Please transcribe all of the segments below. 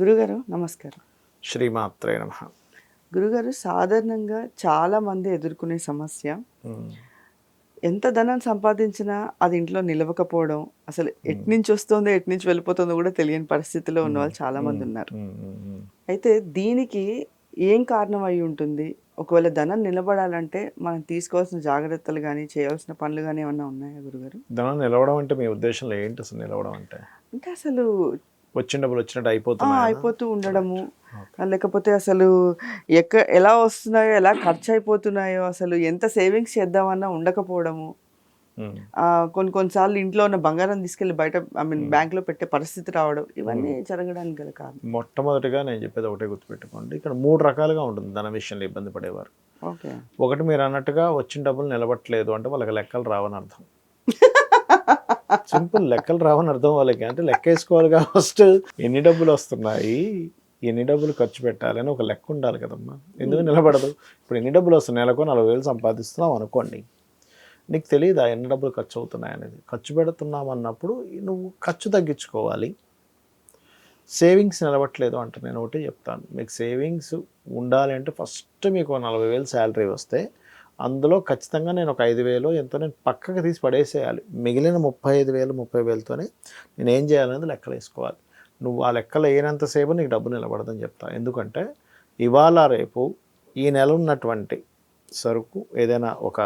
గురుగారు నమస్కారం. శ్రీమాత్రే నమ. గురుగారు సాధారణంగా చాలా మంది ఎదుర్కొనే సమస్య ఎంత ధనం సంపాదించినా అది ఇంట్లో నిలవకపోవడం అసలు ఎటు నుంచి వస్తుందో ఎటు నుంచి వెళ్ళిపోతుందో కూడా తెలియని పరిస్థితిలో ఉన్న వాళ్ళు చాలా మంది ఉన్నారు. అయితే దీనికి ఏం కారణం అయి ఉంటుంది? ఒకవేళ ధనం నిలబడాలంటే మనం తీసుకోవాల్సిన జాగ్రత్తలు కానీ చేయాల్సిన పనులు కానీ ఏమన్నా ఉన్నాయా గురుగారు? ధనం నిలవడం అంటే మీ ఉద్దేశంలో ఏంటి అసలు నిలవడం అంటే? అంటే అసలు వచ్చిన డబ్బులు వచ్చినట్టు ఆ, అయిపోతున్నాయి అయిపోతూ ఉండడము. లేకపోతే అసలు ఎక్క ఎలా వస్తున్నాయో ఎలా ఖర్చు అయిపోతున్నాయో అసలు ఎంత సేవింగ్స్ చేద్దామన్నా ఉండకపోవడము. కొన్ని కొన్నిసార్లు ఇంట్లో ఉన్న బంగారం తీసుకెళ్ళి బయట ఐ మీన్ బ్యాంక్లో పెట్టే పరిస్థితి రావడం ఇవన్నీ జరగడానికి గల కారణం. మొట్టమొదటిగా నేను చెప్పేది ఒకటే గుర్తుపెట్టుకోండి. ఇక్కడ మూడు రకాలుగా ఉంటుంది ధన విషయంలో ఇబ్బంది పడేవారు. ఓకే. ఒకటి మీరు అన్నట్టుగా వచ్చిన డబ్బులు నిలబట్టలేదు అంటే వాళ్ళకి లెక్కలు రావని అర్థం. సింపుల్ లెక్కలు రావని అర్థం వాళ్ళకి అంటే లెక్క వేసుకోవాలిగా ఫస్ట్ ఎన్ని డబ్బులు వస్తున్నాయి? ఎన్ని డబ్బులు ఖర్చు పెట్టాలి అని ఒక లెక్క ఉండాలి కదమ్మా. ఎందుకు నిలబడదు? ఇప్పుడు ఎన్ని డబ్బులు వస్తున్నాయి? నెలకు నలభై వేలు సంపాదిస్తున్నాం అనుకోండి. నీకు తెలియదా ఎన్ని డబ్బులు ఖర్చు అవుతున్నాయి అనేది? ఖర్చు పెడుతున్నాం అన్నప్పుడు నువ్వు ఖర్చు తగ్గించుకోవాలి. సేవింగ్స్ నిలబట్టలేదు అంటే. నేను ఒకటి చెప్తాను. మీకు సేవింగ్స్ ఉండాలి అంటే ఫస్ట్ మీకు నలభై వేలు శాలరీ వస్తే అందులో ఖచ్చితంగా నేను ఒక ఐదు వేలు ఎంతో నేను పక్కకి తీసి పడేసేయాలి. మిగిలిన ముప్పై ఐదు వేలు ముప్పై వేలతోనే నేను ఏం చేయాలనేది లెక్కలు వేసుకోవాలి. నువ్వు ఆ లెక్కలు వేయనంతసేపు నీకు డబ్బు నిలబడదని చెప్తా. ఎందుకంటే ఇవాళ రేపు ఈ నెల ఉన్నటువంటి సరుకు ఏదైనా ఒక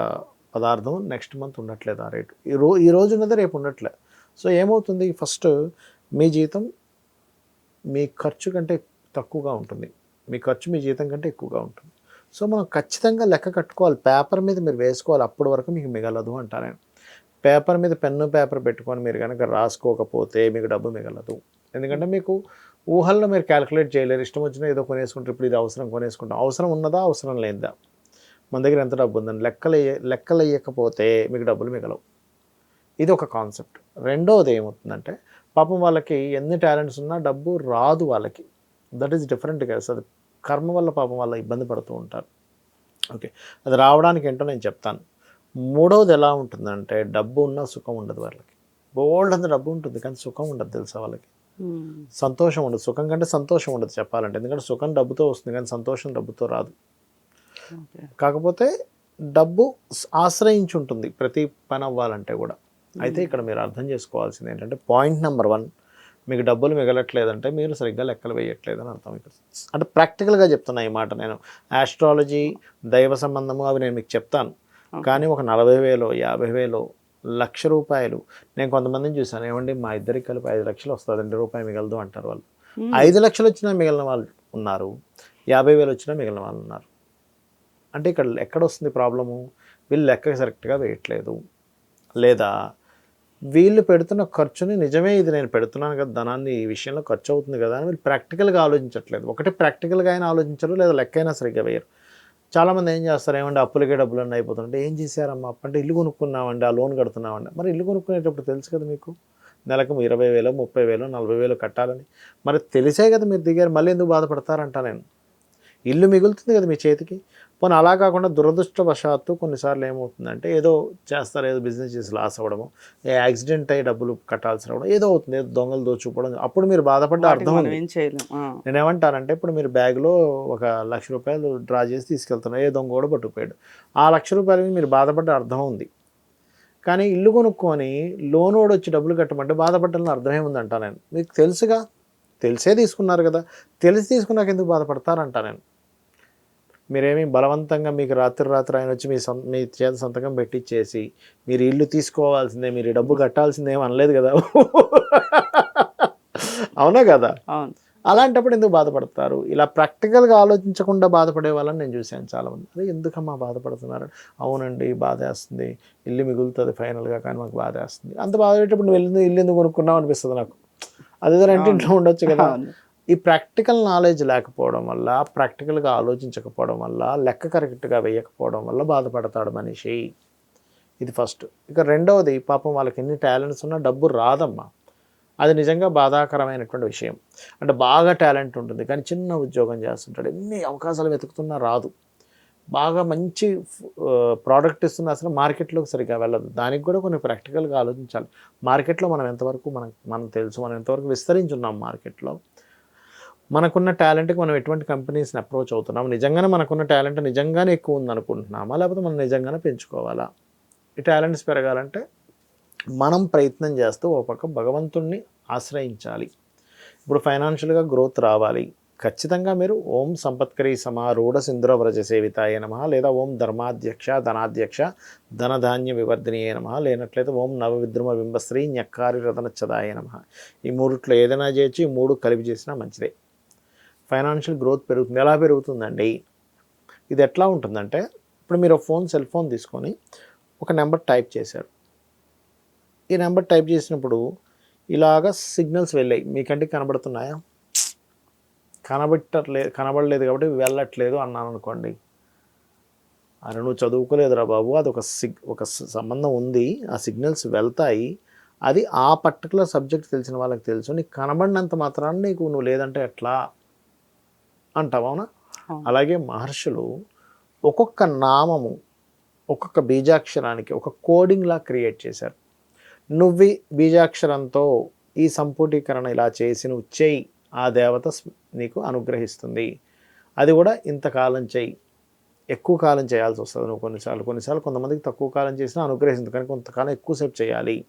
పదార్థం నెక్స్ట్ మంత్ ఉండట్లేదు ఆ రేటు. ఈ రో ఈ రోజు ఉన్నది రేపు ఉండట్లే. సో ఏమవుతుంది? ఫస్ట్ మీ జీతం మీ ఖర్చు కంటే తక్కువగా ఉంటుంది. మీ ఖర్చు మీ జీతం కంటే ఎక్కువగా ఉంటుంది. సో మనం ఖచ్చితంగా లెక్క కట్టుకోవాలి. పేపర్ మీద మీరు వేసుకోవాలి. అప్పటి వరకు మీకు మిగలదు అంటారు నేను పేపర్ మీద పెన్ను పేపర్ పెట్టుకొని మీరు కనుక రాసుకోకపోతే మీకు డబ్బు మిగలదు. ఎందుకంటే మీకు ఊహల్లో మీరు క్యాలిక్యులేట్ చేయలేరు. ఇష్టం వచ్చినా ఏదో కొనేసుకుంటారు. ఇప్పుడు ఇది అవసరం కొనేసుకుంటాం. అవసరం ఉన్నదా? అవసరం లేదా మన దగ్గర ఎంత డబ్బు ఉందని లెక్కలు లెక్కలు వేయకపోతే మీకు డబ్బులు మిగలవు. ఇది ఒక కాన్సెప్ట్. రెండవది ఏమవుతుందంటే పాపం వాళ్ళకి ఎన్ని టాలెంట్స్ ఉన్నా డబ్బు రాదు వాళ్ళకి. దట్ ఈస్ డిఫరెంట్ కదా. అది కర్మ వల్ల పాపం వాళ్ళ ఇబ్బంది పడుతూ ఉంటారు. ఓకే. అది రావడానికి ఏంటో నేను చెప్తాను. మూడవది ఎలా ఉంటుందంటే డబ్బు ఉన్నా సుఖం ఉండదు వాళ్ళకి. బోల్డ్ అంత డబ్బు ఉంటుంది కానీ సుఖం ఉండదు తెలుసా వాళ్ళకి? సంతోషం ఉండదు. సుఖం కంటే సంతోషం ఉండదు చెప్పాలంటే. ఎందుకంటే సుఖం డబ్బుతో వస్తుంది కానీ సంతోషం డబ్బుతో రాదు. కాకపోతే డబ్బు ఆశ్రయించి ఉంటుంది ప్రతి పని అవ్వాలంటే కూడా. అయితే ఇక్కడ మీరు అర్థం చేసుకోవాల్సింది ఏంటంటే పాయింట్ నెంబర్ వన్ మీకు డబ్బులు మిగలట్లేదంటే మీరు సరిగ్గా లెక్కలు వేయట్లేదు అని అర్థం ఇక్కడ అంటే ప్రాక్టికల్గా చెప్తున్నా ఈ మాట నేను. ఆస్ట్రాలజీ దైవ సంబంధము అవి నేను మీకు చెప్తాను. కానీ ఒక నలభై వేలు యాభై వేలు లక్ష రూపాయలు నేను కొంతమందిని చూశాను. ఏమండి మా ఇద్దరికి కలిపి ఐదు లక్షలు వస్తుంది రెండు రూపాయలు మిగలదు అంటారు వాళ్ళు. ఐదు లక్షలు వచ్చినా మిగిలిన వాళ్ళు ఉన్నారు యాభై వేలు వచ్చినా మిగిలిన వాళ్ళు ఉన్నారు. అంటే ఇక్కడ ఎక్కడ వస్తుంది ప్రాబ్లము? వీళ్ళు లెక్క కరెక్ట్గా వేయట్లేదు. లేదా వీళ్ళు పెడుతున్న ఖర్చుని నిజమే ఇది నేను పెడుతున్నాను కదా ధనాన్ని ఈ విషయంలో ఖర్చు అవుతుంది కదా అని వీళ్ళు ప్రాక్టికల్గా ఆలోచించట్లేదు. ఒకటి ప్రాక్టికల్గా అయినా ఆలోచించరు లేదా లెక్క అయినా సరిగ్గా వేయరు. చాలామంది ఏం చేస్తారు ఏమంటే అప్పులకే డబ్బులు అన్నీ అయిపోతుంటే ఏం చేశారమ్మా? అప్పు అంటే ఇల్లు కొనుక్కున్నామండి ఆ లోన్ కడుతున్నామండి. మరి ఇల్లు కొనుక్కునేటప్పుడు తెలుసు కదా మీకు? నెలకు ఇరవై వేలు ముప్పై వేలు నలభై వేలు కట్టాలని. మరి తెలిసే కదా మీరు దిగారు మళ్ళీ ఎందుకు బాధపడతారంట నేను. ఇల్లు మిగులుతుంది కదా మీ చేతికి. పోనీ అలా కాకుండా దురదృష్టవశాత్తు కొన్నిసార్లు ఏమవుతుందంటే ఏదో చేస్తారు ఏదో బిజినెస్ చేసి లాస్ అవ్వడము ఏ యాక్సిడెంట్ అయ్యి డబ్బులు కట్టాల్సి రావడం ఏదో అవుతుంది ఏదో దొంగలు దోచుకోవడం. అప్పుడు మీరు బాధపడ్డ అర్థం మనం ఉంది. ఏం చేయలేం. ఆ. నేను ఏమంటానంటే ఇప్పుడు మీరు బ్యాగ్లో ఒక లక్ష రూపాయలు డ్రా చేసి తీసుకెళ్తున్నారు ఏ దొంగ కూడా పట్టుకుపోయాడు. ఆ లక్ష రూపాయల మీరు బాధపడ్డ అర్థం ఉంది. కానీ ఇల్లు కొనుక్కొని లోన్ వాడు వచ్చి డబ్బులు కట్టమంటే బాధపడ్డాలని అర్థమే ఉందంటా నేను. మీకు తెలుసుగా? తెలిసే తీసుకున్నారు కదా. తెలిసి తీసుకున్నాక ఎందుకు బాధపడతారంటా నేను. మీరేమి బలవంతంగా మీకు రాత్రి రాత్రి ఆయన వచ్చి మీ సొం మీ చేత సంతకం పెట్టించేసి మీరు ఇల్లు తీసుకోవాల్సిందే మీరు డబ్బు కట్టాల్సిందే అనలేదు కదా? అవునా కదా? అలాంటప్పుడు ఎందుకు బాధపడతారు? ఇలా ప్రాక్టికల్గా ఆలోచించకుండా బాధపడే వాళ్ళని నేను చూశాను చాలామంది. అరే ఎందుకమ్మా బాధపడుతున్నారు? అవునండి బాధ వేస్తుంది ఇల్లు మిగులుతుంది ఫైనల్గా కానీ మాకు బాధ వేస్తుంది అంత బాధ పెట్టేటప్పుడు నువ్వు ఇల్లు ఇల్లు ఎందుకు కొనుక్కున్నావు అనిపిస్తుంది నాకు. అదే ఇంట్లో ఉండొచ్చు కదా. ఈ ప్రాక్టికల్ నాలెడ్జ్ లేకపోవడం వల్ల ప్రాక్టికల్గా ఆలోచించకపోవడం వల్ల లెక్క కరెక్ట్గా వేయకపోవడం వల్ల బాధపడతాడు మనిషి. ఇది ఫస్ట్. ఇక రెండవది పాపం వాళ్ళకి ఎన్ని టాలెంట్స్ ఉన్నా డబ్బు రాదమ్మా. అది నిజంగా బాధాకరమైనటువంటి విషయం. అంటే బాగా టాలెంట్ ఉంటుంది కానీ చిన్న ఉద్యోగం చేస్తుంటాడు. ఎన్ని అవకాశాలు వెతుకుతున్నా రాదు. బాగా మంచి ప్రోడక్ట్ ఇస్తున్నా అసలు మార్కెట్లోకి సరిగ్గా వెళ్ళదు. దానికి కూడా కొన్ని ప్రాక్టికల్గా ఆలోచించాలి. మార్కెట్లో మనం ఎంతవరకు మనం మనం తెలుసు మనం ఎంతవరకు విస్తరించున్నాం మార్కెట్లో. మనకున్న టాలెంట్కి మనం ఎటువంటి కంపెనీస్ని అప్రోచ్ అవుతున్నాం నిజంగానే మనకున్న టాలెంట్ నిజంగానే ఎక్కువ ఉంది అనుకుంటున్నామా లేకపోతే మనం నిజంగానే పెంచుకోవాలా? ఈ టాలెంట్స్ పెరగాలంటే మనం ప్రయత్నం చేస్తూ ఒక పక్క భగవంతుణ్ణి ఆశ్రయించాలి. ఇప్పుడు ఫైనాన్షియల్గా గ్రోత్ రావాలి. ఖచ్చితంగా మీరు ఓం సంపత్కరి సమారూఢ సింధుర వ్రజ సేవితాయ నమ లేదా ఓం ధర్మాధ్యక్ష ధనాధ్యక్ష ధనధాన్య వివర్ధినియే నమ లేనట్లయితే ఓం నవవిద్రుమ బింబశ్రీ న్యక్కారి రతనచ్చదాయ నమ. ఈ మూడిట్లో ఏదైనా చేయొచ్చు ఈ మూడు కలిపి చేసినా మంచిదే. ఫైనాన్షియల్ గ్రోత్ పెరుగుతుంది. ఎలా పెరుగుతుందండి? ఇది ఎట్లా ఉంటుందంటే ఇప్పుడు మీరు ఫోన్ సెల్ ఫోన్ తీసుకొని ఒక నెంబర్ టైప్ చేశారు. ఈ నెంబర్ టైప్ చేసినప్పుడు ఇలాగ సిగ్నల్స్ వెళ్ళాయి. మీకంటే కనబడుతున్నాయా? కనబెట్టట్లేదు కనబడలేదు కాబట్టి వెళ్ళట్లేదు అన్నాను అనుకోండి. అరే నువ్వు చదువుకోలేదురా బాబు. అది ఒక సిగ్ ఒక సంబంధం ఉంది. ఆ సిగ్నల్స్ వెళ్తాయి. అది ఆ పర్టికులర్ సబ్జెక్ట్ తెలిసిన వాళ్ళకి తెలుసు. నీకు కనబడినంత మాత్రాన్ని నీకు నువ్వు లేదంటే ఎట్లా? అంటావు అవునా. అలాగే మహర్షులు ఒక్కొక్క నామము ఒక్కొక్క బీజాక్షరానికి ఒక కోడింగ్లా క్రియేట్ చేశారు. నువ్వు బీజాక్షరంతో ఈ సంపుటీకరణ ఇలా చేసి నువ్వు చేయి ఆ దేవత నీకు అనుగ్రహిస్తుంది. అది కూడా ఇంతకాలం చేయి. ఎక్కువ కాలం చేయాల్సి వస్తుంది నువ్వు కొన్నిసార్లు కొన్నిసార్లు కొంతమందికి తక్కువ కాలం చేసినా అనుగ్రహిస్తుంది కానీ కొంతకాలం ఎక్కువసేపు చేయాలి.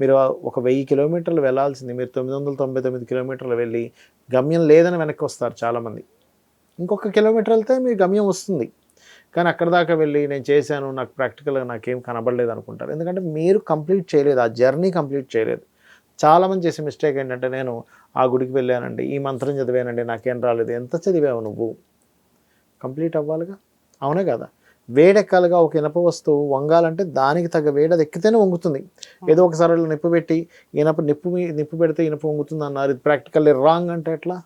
మీరు ఒక వెయ్యి కిలోమీటర్లు వెళ్ళాల్సింది మీరు తొమ్మిది వందల తొంభై తొమ్మిది కిలోమీటర్లు వెళ్ళి గమ్యం లేదని వెనక్కి వస్తారు చాలామంది. ఇంకొక కిలోమీటర్ వెళ్తే మీ గమ్యం వస్తుంది. కానీ అక్కడ దాకా వెళ్ళి నేను చేశాను నాకు ప్రాక్టికల్గా నాకేం కనబడలేదు అనుకుంటారు. ఎందుకంటే మీరు కంప్లీట్ చేయలేదు ఆ జర్నీ కంప్లీట్ చేయలేదు. చాలామంది చేసే మిస్టేక్ ఏంటంటే నేను ఆ గుడికి వెళ్ళానండి ఈ మంత్రం చదివానండి నాకేం రాలేదు ఎంత చదివావు నువ్వు? కంప్లీట్ అవ్వాలిగా? అవునే కదా. వేడెక్కాలిగా ఒక ఇనప వస్తువు వంగాలంటే దానికి తగ్గ వేడి అది ఎక్కితేనే వంగుతుంది. ఏదో ఒకసారి నిప్పు పెట్టి ఇనప నిప్పు మీ- నిప్పు పెడితే ఇనప వంగుతుంది అన్నారు ఇది ప్రాక్టికల్లీ రాంగ్ అంటే ఎట్లా?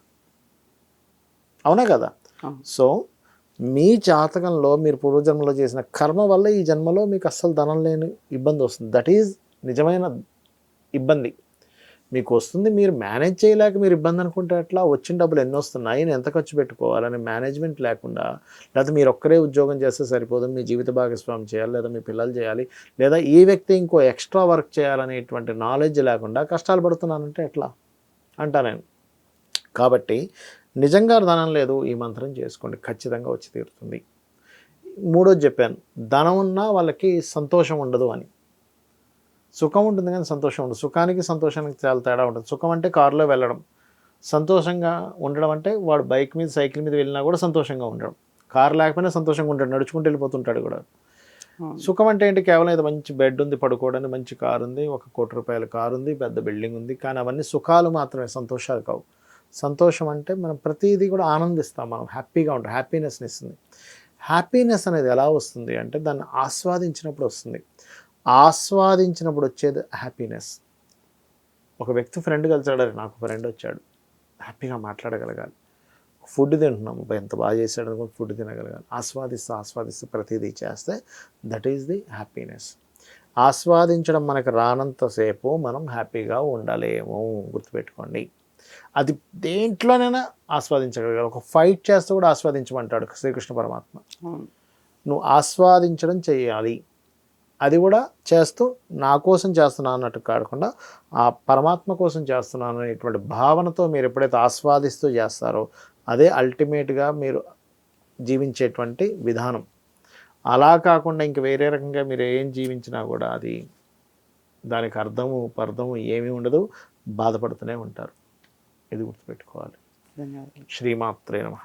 అవునా కదా. సో మీ జాతకంలో మీరు పూర్వజన్మలో చేసిన కర్మ వల్ల ఈ జన్మలో మీకు అస్సలు ధనం లేని ఇబ్బంది వస్తుంది. దట్ ఈజ్ నిజమైన ఇబ్బంది. మీకు వస్తుంది మీరు మేనేజ్ చేయలేక మీరు ఇబ్బంది అనుకుంటే ఎట్లా? వచ్చిన డబ్బులు ఎన్ని వస్తున్నాయి? నేను ఎంత ఖర్చు పెట్టుకోవాలని మేనేజ్మెంట్ లేకుండా లేదా మీరు ఒక్కరే ఉద్యోగం చేస్తే సరిపోదు మీ జీవిత భాగస్వామి చేయాలి లేదా మీ పిల్లలు చేయాలి లేదా ఈ వ్యక్తి ఇంకో ఎక్స్ట్రా వర్క్ చేయాలనేటువంటి నాలెడ్జ్ లేకుండా కష్టాలు పడుతున్నానంటే ఎట్లా? అంటా నేను. కాబట్టి నిజంగా ధనం లేదు ఈ మంత్రం చేసుకోండి. ఖచ్చితంగా వచ్చి తీరుతుంది. మూడోది చెప్పాను ధనం ఉన్నా వాళ్ళకి సంతోషం ఉండదు అని. సుఖం ఉంటుంది కానీ సంతోషం ఉండదు. సుఖానికి సంతోషానికి చాలా తేడా ఉంటుంది. సుఖం అంటే కారులో వెళ్ళడం. సంతోషంగా ఉండడం అంటే వాడు బైక్ మీద సైకిల్ మీద వెళ్ళినా కూడా సంతోషంగా ఉండడం. కారు లేకపోయినా సంతోషంగా ఉంటాడు నడుచుకుంటూ వెళ్ళిపోతుంటాడు కూడా. సుఖం అంటే ఏంటి? కేవలం ఏదో మంచి బెడ్ ఉంది పడుకోవడానికి మంచి కారు ఉంది ఒక కోటి రూపాయల కారు ఉంది పెద్ద బిల్డింగ్ ఉంది కానీ అవన్నీ సుఖాలు మాత్రమే సంతోషాలు కావు. సంతోషం అంటే మనం ప్రతిదీ కూడా ఆనందిస్తాం మనం హ్యాపీగా ఉంటాం హ్యాపీనెస్ని ఇస్తుంది. హ్యాపీనెస్ అనేది ఎలా వస్తుంది అంటే దాన్ని ఆస్వాదించినప్పుడు వస్తుంది. ఆస్వాదించినప్పుడు వచ్చేది హ్యాపీనెస్. ఒక వ్యక్తి ఫ్రెండ్ కలిసాడు నాకు ఫ్రెండ్ వచ్చాడు. హ్యాపీగా మాట్లాడగలగాలి. ఫుడ్ తింటున్నాము ఎంత బాగా చేశాడు అనుకో ఫుడ్ తినగలగాలి. ఆస్వాదిస్తూ ఆస్వాదిస్తూ ప్రతిదీ చేస్తే దట్ ఈస్ ది హ్యాపీనెస్ ఆస్వాదించడం మనకు రానంతసేపు మనం హ్యాపీగా ఉండలేము గుర్తుపెట్టుకోండి. అది దేంట్లోనైనా ఆస్వాదించగలగాలి ఒక ఫైట్ చేస్తూ కూడా ఆస్వాదించమంటాడు శ్రీకృష్ణ పరమాత్మ. నువ్వు ఆస్వాదించడం చేయాలి అది కూడా చేస్తూ నా కోసం చేస్తున్నాను అన్నట్టు కాకుండా ఆ పరమాత్మ కోసం చేస్తున్నాను అనేటువంటి భావనతో మీరు ఎప్పుడైతే ఆస్వాదిస్తూ చేస్తారో అదే అల్టిమేట్గా మీరు జీవించేటువంటి విధానం. అలా కాకుండా ఇంక వేరే రకంగా మీరు ఏం జీవించినా కూడా అది దానికి అర్థము పర్థము ఏమీ ఉండదు. బాధపడుతూనే ఉంటారు. ఇది గుర్తుపెట్టుకోవాలి. ధన్యవాదాలు. శ్రీమాత్రే నమ.